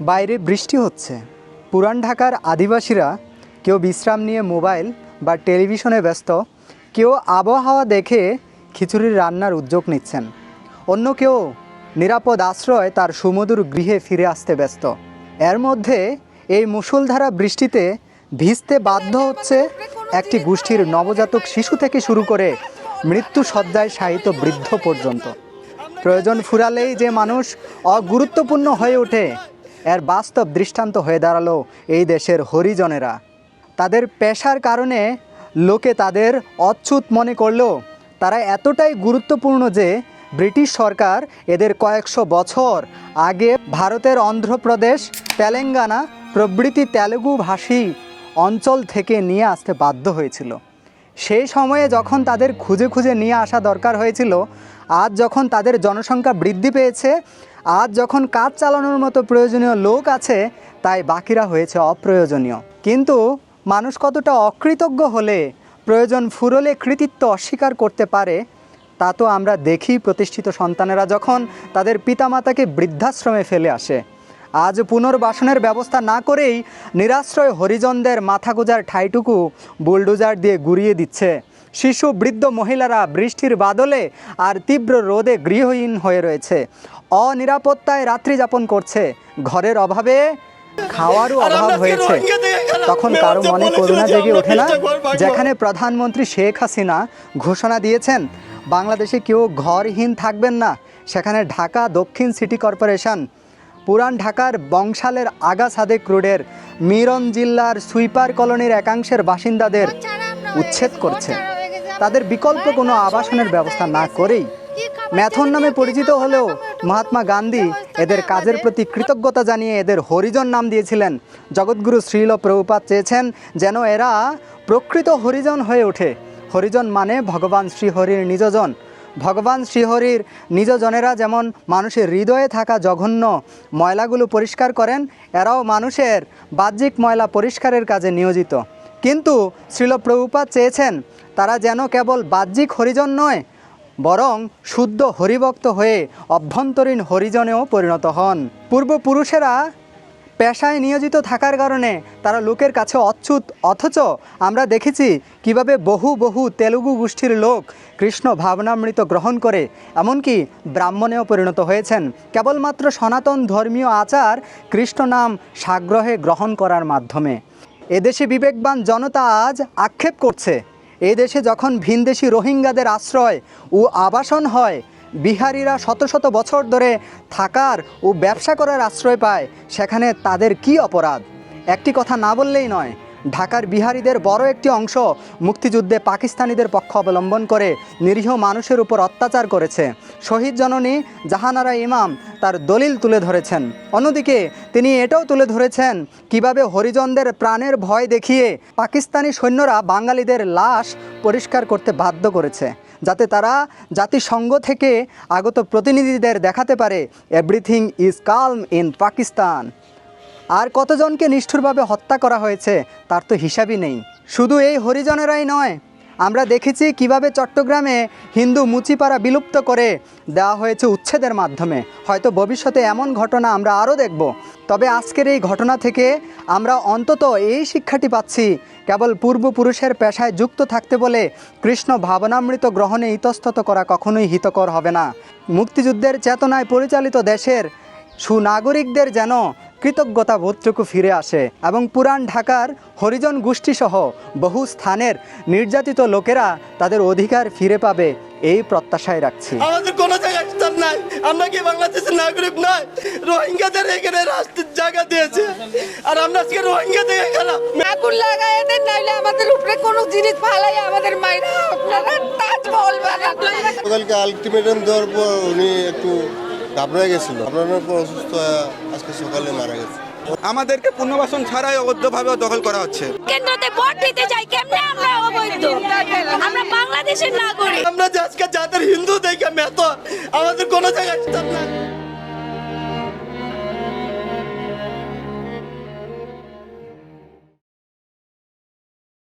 বাইরে বৃষ্টি হচ্ছে। পুরান ঢাকার আদিবাসীরা কেউ বিশ্রাম নিয়ে মোবাইল বা টেলিভিশনে ব্যস্ত, কেউ আবহাওয়া দেখে খিচুড়ির রান্নার উদ্যোগ নিচ্ছেন। অন্য কেউ নিরাপদ আশ্রয় তার সুমধুর গৃহে ফিরে আসতে ব্যস্ত। এর মধ্যে এই মুষলধারা বৃষ্টিতে ভিজতে বাধ্য হচ্ছে একটি গোষ্ঠীর নবজাতক শিশু থেকে শুরু করে মৃত্যু সজ্জায় শায়িত বৃদ্ধ পর্যন্ত। প্রয়োজন ফুরালেই যে মানুষ অগুরুত্বপূর্ণ হয়ে ওঠে এর বাস্তব দৃষ্টান্ত হয়ে দাঁড়াল এই দেশের হরিজনেরা। তাদের পেশার কারণে লোকে তাদের অচ্ছুত মনে করলেও তারা এতটাই গুরুত্বপূর্ণ যে ব্রিটিশ সরকার এদের কয়েকশো বছর আগে ভারতের অন্ধ্রপ্রদেশ, তেলেঙ্গানা প্রভৃতি তেলেগু ভাষী অঞ্চল থেকে নিয়ে আসতে বাধ্য হয়েছিল। সেই সময়ে যখন তাদের খুঁজে খুঁজে নিয়ে আসা দরকার হয়েছিল, আজ যখন তাদের জনসংখ্যা বৃদ্ধি পেয়েছে আজ যখন কাজ চালানোর মতো প্রয়োজনীয় লোক আছে, তাই বাকিরা হয়েছে অপ্রয়োজনীয়। কিন্তু মানুষ কতটা অকৃতজ্ঞ হলে, প্রয়োজন ফুরলে কৃতিত্ব অস্বীকার করতে পারে, তা তো আমরা দেখি প্রতিষ্ঠিত সন্তানেরা যখন তাদের পিতামাতাকে বৃদ্ধাশ্রমে ফেলে আসে। আজ পুনর্বাসনের ব্যবস্থা না করেই নিরাশ্রয় হরিজনদের মাথা গোজার ঠাইটুকু বুলডোজার দিয়ে গুড়িয়ে দিচ্ছে। শিশু বৃদ্ধ মহিলারা বৃষ্টির বাদলে আর তীব্র রোদে গৃহহীন হয়ে রয়েছে। অনিরাপত্তায় রাত্রি যাপন করছে। ঘরের অভাবে খাওয়ারও অভাব হয়েছে। তখন কারও মনে করুণা জেগে ওঠে না যেখানে প্রধানমন্ত্রী শেখ হাসিনা ঘোষণা দিয়েছেন বাংলাদেশে কেউ ঘরহীন থাকবেন না। সেখানে ঢাকা দক্ষিণ সিটি কর্পোরেশন পুরান ঢাকার বংশালের আগা সাদেক রোডের মিরন জিল্লার সুইপার কলোনির একাংশের বাসিন্দাদের উচ্ছেদ করছে। তাদের বিকল্প কোনো আবাসনের ব্যবস্থা না করেই ম্যাথন নামে পরিচিত হলেও মহাত্মা গান্ধী এদের কাজের প্রতি কৃতজ্ঞতা জানিয়ে এদের হরিজন নাম দিয়েছিলেন। জগৎগুরু শ্রীল প্রভুপাত চেয়েছেন যেন এরা প্রকৃত হরিজন হয়ে ওঠে। হরিজন মানে ভগবান শ্রীহরির নিজজন। ভগবান শ্রীহরির নিজজনেরা যেমন মানুষের হৃদয়ে থাকা জঘন্য ময়লাগুলো পরিষ্কার করেন, এরাও মানুষের বাহ্যিক ময়লা পরিষ্কারের কাজে নিয়োজিত। কিন্তু শ্রীল প্রভুপাত চেয়েছেন, তারা যেন কেবল বাহ্যিক হরিজন নয়, বরং শুদ্ধ হরিভক্ত হয়ে অভ্যন্তরীণ হরিজনেও পরিণত হন। পূর্বপুরুষেরা পেশায় নিয়োজিত থাকার কারণে তারা লোকের কাছে অচ্যুত, অথচ আমরা দেখেছি কীভাবে বহু বহু তেলুগু গোষ্ঠীর লোক কৃষ্ণ ভাবনামৃত গ্রহণ করে, এমনকি ব্রাহ্মণেও পরিণত হয়েছেন। কেবলমাত্র সনাতন ধর্মীয় আচার কৃষ্ণ নাম সাগ্রহে গ্রহণ করার মাধ্যমে। এদেশে বিবেকবান জনতা আজ আক্ষেপ করছে। এদেশে দেশে যখন ভিনদেশি রোহিঙ্গাদের আশ্রয় ও আবাসন হয়, বিহারিরা শত শত বছর ধরে থাকার ও ব্যবসা করার আশ্রয় পায়, সেখানে তাদের কি অপরাধ? একটি কথা না বললেই নয় ঢাকার বিহারীদের বড় একটি অংশ মুক্তিযুদ্ধে পাকিস্তানিদের পক্ষ অবলম্বন করে নিরীহ মানুষের উপর অত্যাচার করেছে। শহীদ জননী জাহানারা ইমাম তার দলিল তুলে ধরেছেন। অন্যদিকে তিনি এটাও তুলে ধরেছেন কীভাবে হরিজনদের প্রাণের ভয় দেখিয়ে পাকিস্তানি সৈন্যরা বাঙালিদের লাশ পরিষ্কার করতে বাধ্য করেছে, যাতে তারা জাতিসংঘ থেকে আগত প্রতিনিধিদের দেখাতে পারে, everything is calm in Pakistan. আর কতজনকে নিষ্ঠুরভাবে হত্যা করা হয়েছে, তার তো হিসাবই নেই। শুধু এই হরিজনেরাই নয়, আমরা দেখেছি কীভাবে চট্টগ্রামে হিন্দু মুচিপাড়া বিলুপ্ত করে দেওয়া হয়েছে উচ্ছেদের মাধ্যমে। হয়তো ভবিষ্যতে এমন ঘটনা আমরা আরও দেখব। তবে আজকের এই ঘটনা থেকে আমরা অন্তত এই শিক্ষাটি পাচ্ছি, কেবল পূর্বপুরুষের পেশায় যুক্ত থাকতে বলে কৃষ্ণ ভাবনামৃত গ্রহণে ইতস্তত করা কখনোই হিতকর হবে না। মুক্তিযুদ্ধের চেতনায় পরিচালিত দেশের সুনাগরিকদের যেন কৃতজ্ঞতা বোধটুকু ফিরে আসে এবং পুরান ঢাকার হরিজন গোষ্ঠীসহ বহু স্থানের নির্যাতিত লোকেরা তাদের অধিকার ফিরে পাবে এই প্রত্যাশায় রাখছি। আমাদের কোনো জায়গায় স্থান নাই। আমরা কি বাংলাদেশের নাগরিক নয়? রোহিঙ্গাদের এখানে রাষ্ট্রের জায়গা দিয়েছে। আর আমরা আজকে রোহিঙ্গা থেকে গেলাম আগুন লাগাই দেন নাইলে আমাদের উপরে কোনো জিনিস ফালাই আমাদের মাইরা আপনারা তাজমহল বানাবেন গতকালকে আলটিমেটাম দেওয়ার পর উনি একটু ঘাবড়ে গেছিল। ঘাবড়ানোর পর অসুস্থ হয়ে আজকে সকালে মারা গেছে। আমাদেরকে পুনর্বাসন ছাড়াই অবৈধভাবে দখল করা হচ্ছে। কেন্দ্রতে ভোট দিতে যাই কেমনে আমরা অবৈধ? আমরা বাংলাদেশের নাগরিক। আমরা যে আজকে যাদের হিন্দু দেখে মেতো আমাদের কোনো জায়গায় না